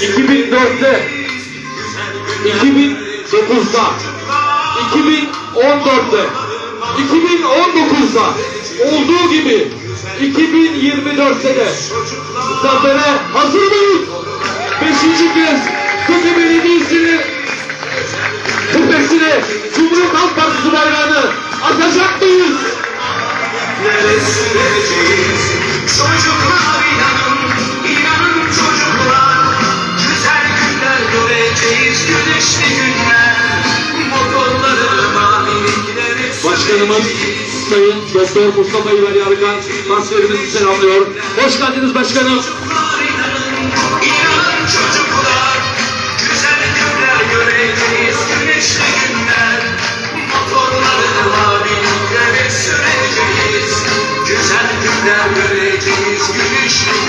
2004'te, 2009'da, 2014'te, 2019'da olduğu gibi 2024'te de zafere hazır mıyız? Beşinci kez Koca Belediyesi'nin tepesine Cumhuriyet Halk Partisi bayrağını atacak mıyız? Başkanımız Sayın Doktor Mustafa İver Yarıkan transferimizi selamlıyor. Hoş geldiniz başkanım.